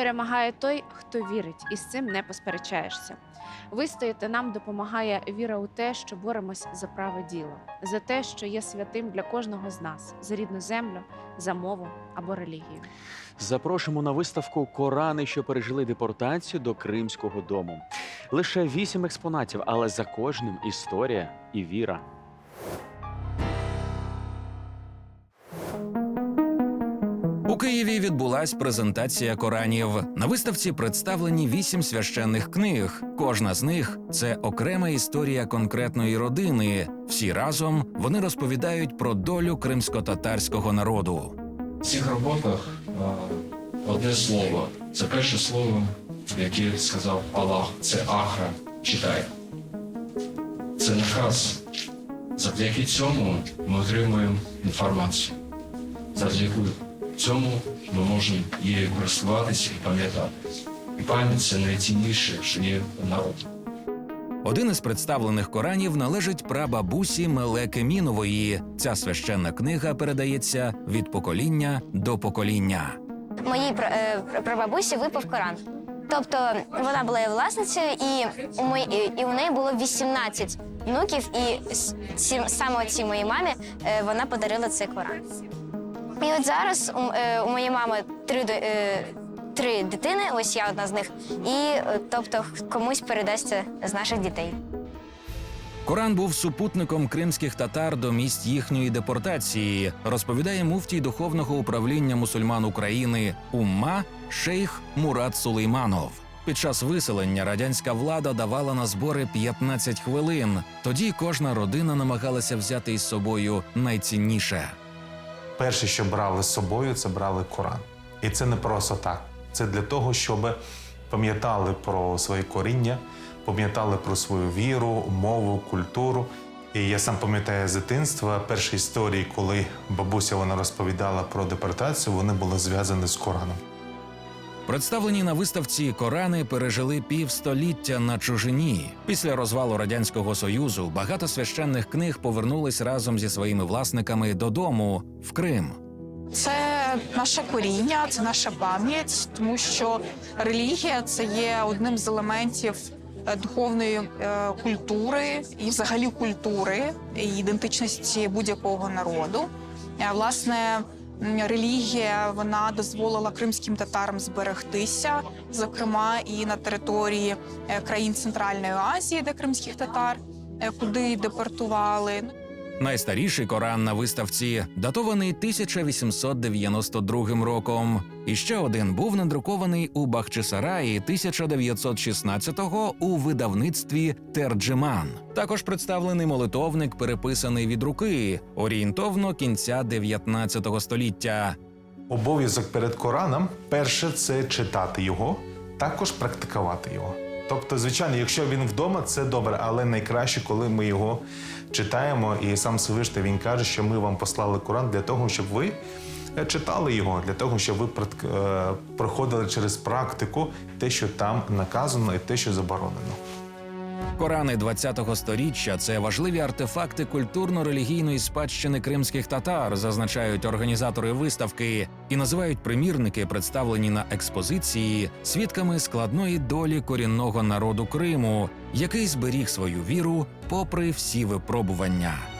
Перемагає той, хто вірить, і з цим не посперечаєшся. Вистояти нам допомагає віра у те, що боремось за праве діло, за те, що є святим для кожного з нас, за рідну землю, за мову або релігію. Запрошуємо на виставку Корани, що пережили депортацію до Кримського дому. Лише вісім експонатів, але за кожним історія і віра. Києві відбулась презентація Коранів. На виставці представлені вісім священних книг. Кожна з них це окрема історія конкретної родини. Всі разом вони розповідають про долю кримсько-татарського народу. В цих роботах одне слово. Це перше слово, яке сказав Аллах. Це Ахра. Читай. Це наказ. Завдяки цьому ми отримуємо інформацію. Завдяки цьому ми можемо її користуватися і пам'ятати. І пам'ять це найцінніше, що є в народі. Один із представлених Коранів належить прабабусі Мелеки Мінової. Ця священна книга передається від покоління до покоління. моїй пра- е, прабабусі випав Коран. Тобто вона була власницею, і у мої, і у неї було 18 внуків, і с- ці, саме цій моїй мамі е, вона подарила цей Коран. І от зараз у, е, у моєї мами три, е, три дитини, ось я одна з них, і е, тобто комусь передасться з наших дітей. Коран був супутником кримських татар до місць їхньої депортації, розповідає муфтій духовного управління мусульман України Умма шейх Мурат Сулейманов. Під час виселення радянська влада давала на збори 15 хвилин. Тоді кожна родина намагалася взяти із собою найцінніше. Перше, що брали з собою, це брали Коран. І це не просто так. Це для того, щоб пам'ятали про своє коріння, пам'ятали про свою віру, мову, культуру. І я сам пам'ятаю з дитинства перші історії, коли бабуся вона розповідала про депортацію, вони були зв'язані з Кораном. Представлені на виставці Корани пережили півстоліття на чужині. Після розвалу радянського союзу багато священних книг повернулись разом зі своїми власниками додому в Крим. Це наше коріння, це наша пам'ять, тому що релігія це є одним з елементів е, духовної е, культури і взагалі культури і ідентичності будь-якого народу. Е, Власне, релігія вона дозволила кримським татарам зберегтися, зокрема і на території е, країн Центральної Азії, де кримських татар е, куди депортували. Найстаріший Коран на виставці датований 1892 роком. І ще один був надрукований у Бахчисараї 1916-го у видавництві Терджиман. Також представлений молитовник, переписаний від руки, орієнтовно кінця 19 століття. Обов'язок перед Кораном перше це читати його, також практикувати його. Тобто, звичайно, якщо він вдома, це добре, але найкраще, коли ми його читаємо, і сам Всевишний він каже, що ми вам послали Коран для того, щоб ви е, читали його, для того, щоб ви е, проходили через практику те, що там наказано, і те, що заборонено. Корани 20-го сторіччя це важливі артефакти культурно-релігійної спадщини кримських татар, зазначають організатори виставки, і називають примірники, представлені на експозиції, свідками складної долі корінного народу Криму, який зберіг свою віру попри всі випробування.